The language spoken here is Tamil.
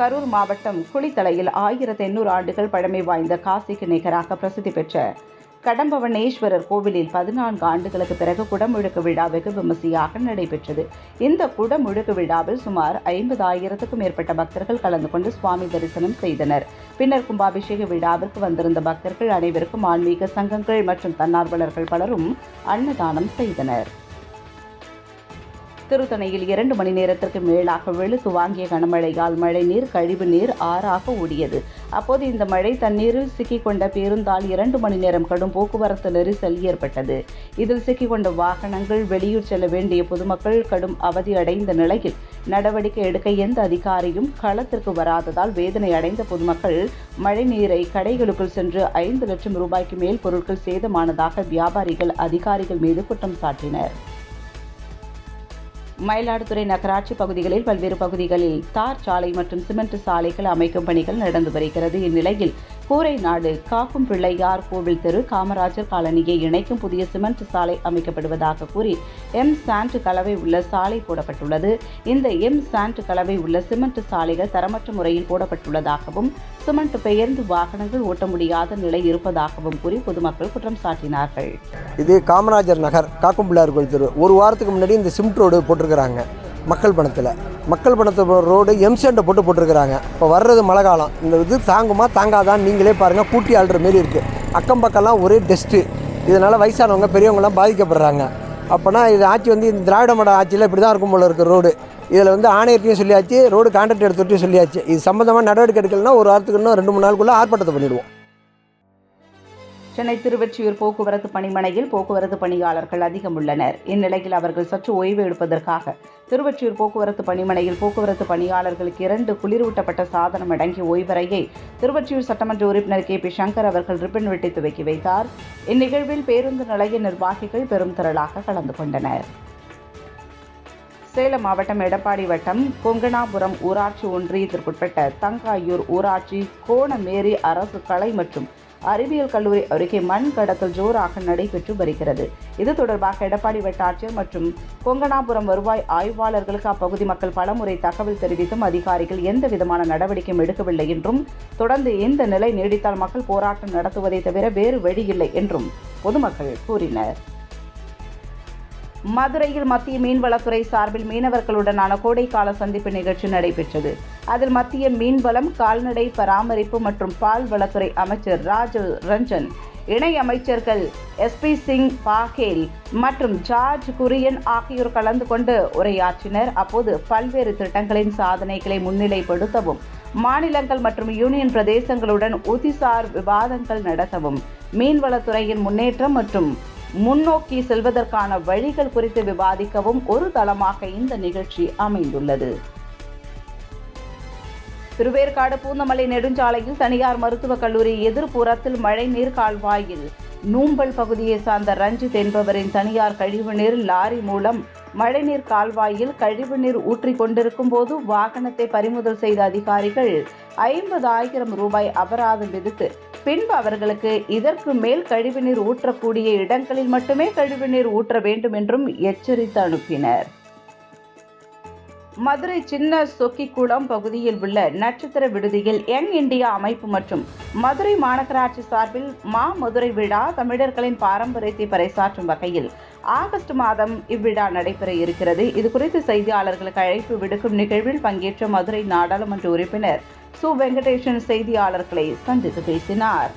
கரூர் மாவட்டம் குளித்தலையில் ஆயிரத்தி எண்ணூறு ஆண்டுகள் பழமை வாய்ந்த காசிக்கு நிகராக பிரசித்தி பெற்ற கடம்பவனேஸ்வரர் கோவிலில் பதினான்கு ஆண்டுகளுக்கு பிறகு குடமுழுக்கு விழா வெகு விமர்சையாக நடைபெற்றது. இந்த குடமுழுக்கு விழாவில் சுமார் ஐம்பதாயிரத்துக்கும் மேற்பட்ட பக்தர்கள் கலந்து கொண்டு சுவாமி தரிசனம் செய்தனர். பின்னர் கும்பாபிஷேக விழாவிற்கு வந்திருந்த பக்தர்கள் அனைவருக்கும் ஆன்மீக சங்கங்கள் மற்றும் தன்னார்வலர்கள் பலரும் அன்னதானம் செய்தனர். திருத்தணையில் இரண்டு மணி நேரத்திற்கு மேலாக வெளுத்து வாங்கிய கனமழையால் மழைநீர் கழிவு நீர் ஆறாக ஓடியது. அப்போது இந்த மழை தண்ணீரில் சிக்கிக்கொண்ட பேருந்தால் இரண்டு மணி நேரம் கடும் போக்குவரத்து நெரிசல் ஏற்பட்டது. இதில் சிக்கிக்கொண்ட வாகனங்கள் வெளியூர் செல்ல வேண்டிய பொதுமக்கள் கடும் அவதி அடைந்த நிலையில் நடவடிக்கை எடுக்க எந்த அதிகாரியும் களத்திற்கு வராததால் வேதனை அடைந்த பொதுமக்கள் மழைநீரை கடைகளுக்குள் சென்று ஐந்து லட்சம் ரூபாய்க்கு மேல் பொருட்கள் சேதமானதாக வியாபாரிகள் அதிகாரிகள் மீது குற்றம் சாட்டினர். மயிலாடுதுறை நகராட்சி பகுதிகளில் பல்வேறு பகுதிகளில் தார் சாலை மற்றும் சிமெண்ட் சாலைகள் அமைக்கும் பணிகள் நடந்து வருகிறது. இந்நிலையில் கூரை நாடு காக்கும் பிள்ளையார் கோவில் தெரு காமராஜர் காலனியை இணைக்கும் புதிய சிமெண்ட் சாலை அமைக்கப்படுவதாக கூறி எம் சாண்ட் கலவை உள்ள சாலை போடப்பட்டுள்ளது. இந்த எம் சாண்ட் கலவை உள்ள சிமெண்ட் சாலைகள் தரமற்ற முறையில் போடப்பட்டுள்ளதாகவும் சிமெண்ட் பெயர்ந்து வாகனங்கள் ஓட்ட முடியாத நிலை இருப்பதாகவும் கூறி பொதுமக்கள் குற்றம் சாட்டினார்கள். இது காமராஜர் நகர் காக்கும் பிள்ளையார் கோயில் தெரு. ஒரு வாரத்துக்கு முன்னாடி இந்த சிமெண்ட் ரோடு போட்டிருக்கிறாங்க. மக்கள் பணத்தில். மக்கள் பணத்தில் ரோடு எம்சேண்டை போட்டு போட்டிருக்கிறாங்க. இப்போ வர்றது மழை காலம். இந்த இது தாங்குமா தாங்காதான் நீங்களே பாருங்கள் கூட்டி ஆள்ற மாரி இருக்குது அக்கம் பக்கம்லாம் ஒரே டெஸ்ட்டு இதனால் வயசானவங்க பெரியவங்கலாம் பாதிக்கப்படுறாங்க. அப்போனா இது ஆட்சி வந்து இந்த திராவிட மட ஆட்சியில் இப்படி தான் இருக்கும் போல இருக்குது ரோடு. இதில் வந்து ஆணையத்தையும் சொல்லியாச்சு ரோடு கான்ட்ராக்ட் எடுத்துகிட்டையும் சொல்லியாச்சு. இது சம்மந்தமாக நடவடிக்கை எடுக்கலைன்னா ஒரு வாரத்துக்கு இன்னும் ரெண்டு மூணு நாளுக்குள்ளே ஆர்ப்பாட்டத்தை பண்ணிடுவோம். சென்னை திருவெற்றியூர் போக்குவரத்து பணிமனையில் போக்குவரத்து பணியாளர்கள் அதிகம் உள்ளனர் இந்நிலையில் அவர்கள் சற்று ஓய்வு எடுப்பதற்காக திருவெற்றியூர் போக்குவரத்து பணிமனையில் போக்குவரத்து பணியாளர்களுக்கு இரண்டு குளிரூட்டப்பட்ட சாதனம் அடங்கிய ஓய்வறையை திருவெற்றியூர் சட்டமன்ற உறுப்பினர் கே பி சங்கர் அவர்கள் ரிப்பன் வெட்டி துவக்கி வைத்தார். இந்நிகழ்வில் பேருந்து நிலைய நிர்வாகிகள் பெரும் திரளாக கலந்து கொண்டனர். சேலம் மாவட்டம் எடப்பாடி வட்டம் கொங்கணாபுரம் ஊராட்சி ஒன்றியத்திற்குட்பட்ட தங்காயூர் ஊராட்சி கோணமேரி அரசு கலை மற்றும் அறிவியல் கல்லூரி அருகே மண் கடத்தல் ஜோராக நடைபெற்று வருகிறது. இது தொடர்பாக எடப்பாடி வட்டாட்சியர் மற்றும் கொங்கனாபுரம் வருவாய் ஆய்வாளர்களுக்கு அப்பகுதி மக்கள் பலமுறை தகவல் தெரிவித்தும் அதிகாரிகள் எந்த விதமான நடவடிக்கையும் எடுக்கவில்லை என்றும் தொடர்ந்து இந்த நிலை நீடித்தால் மக்கள் போராட்டம் நடத்துவதை தவிர வேறு வழியில்லை என்றும் பொதுமக்கள் கூறினர். மதுரையில் மத்திய மீன்வளத்துறை சார்பில் மீனவர்களுடனான கோடைக்கால சந்திப்பு நிகழ்ச்சி நடைபெற்றது. அதில் மத்திய மீன்வளம் கால்நடை பராமரிப்பு மற்றும் பால் வளத்துறை அமைச்சர் ராஜு ரஞ்சன் இணை அமைச்சர்கள் எஸ்பி சிங் பாகேல் மற்றும் ஜார்ஜ் குரியன் ஆகியோர் கலந்து கொண்டு உரையாற்றினர். அப்போது பல்வேறு திட்டங்களின் சாதனைகளை முன்னிலைப்படுத்தவும் மாநிலங்கள் மற்றும் யூனியன் பிரதேசங்களுடன் உதிசார் விவாதங்கள் நடத்தவும் மீன்வளத்துறையின் முன்னேற்றம் மற்றும் முன்னோக்கி செல்வதற்கான வழிகள் குறித்து விவாதிக்கவும் ஒரு தளமாக இந்த நிகழ்ச்சி அமைந்துள்ளது. திருவேற்காடு பூந்தமலை நெடுஞ்சாலையில் தனியார் மருத்துவக் கல்லூரி எதிர்ப்புறத்தில் மழைநீர் கால்வாயில் நூம்பல் பகுதியை சார்ந்த ரஞ்சித் என்பவரின் தனியார் கழிவுநீர் லாரி மூலம் மழைநீர் கால்வாயில் கழிவுநீர் ஊற்றிக் கொண்டிருக்கும் போது வாகனத்தை பறிமுதல் செய்த அதிகாரிகள் ஐம்பதாயிரம் ரூபாய் அபராதம் விதித்து பின்பு அவர்களுக்கு இதற்கு மேல் கழிவுநீர் ஊற்றக்கூடிய இடங்களில் மட்டுமே கழிவுநீர் ஊற்ற வேண்டும் என்றும் எச்சரித்து அனுப்பினர். மதுரை சின்ன சொக்கிக்குளம் பகுதியில் உள்ள நட்சத்திர விடுதியில் யங் இந்தியா அமைப்பு மற்றும் மதுரை மாநகராட்சி சார்பில் மா மதுரை விழா தமிழர்களின் பாரம்பரியத்தை பறைசாற்றும் வகையில் ஆகஸ்ட் மாதம் இவ்விழா நடைபெற இருக்கிறது. இது குறித்து செய்தியாளர்களுக்கு அழைப்பு விடுக்கும் நிகழ்வில் பங்கேற்ற மதுரை நாடாளுமன்ற உறுப்பினர் சு. வெங்கடேசன் செய்தியாளர்களை சந்தித்து பேசினார்.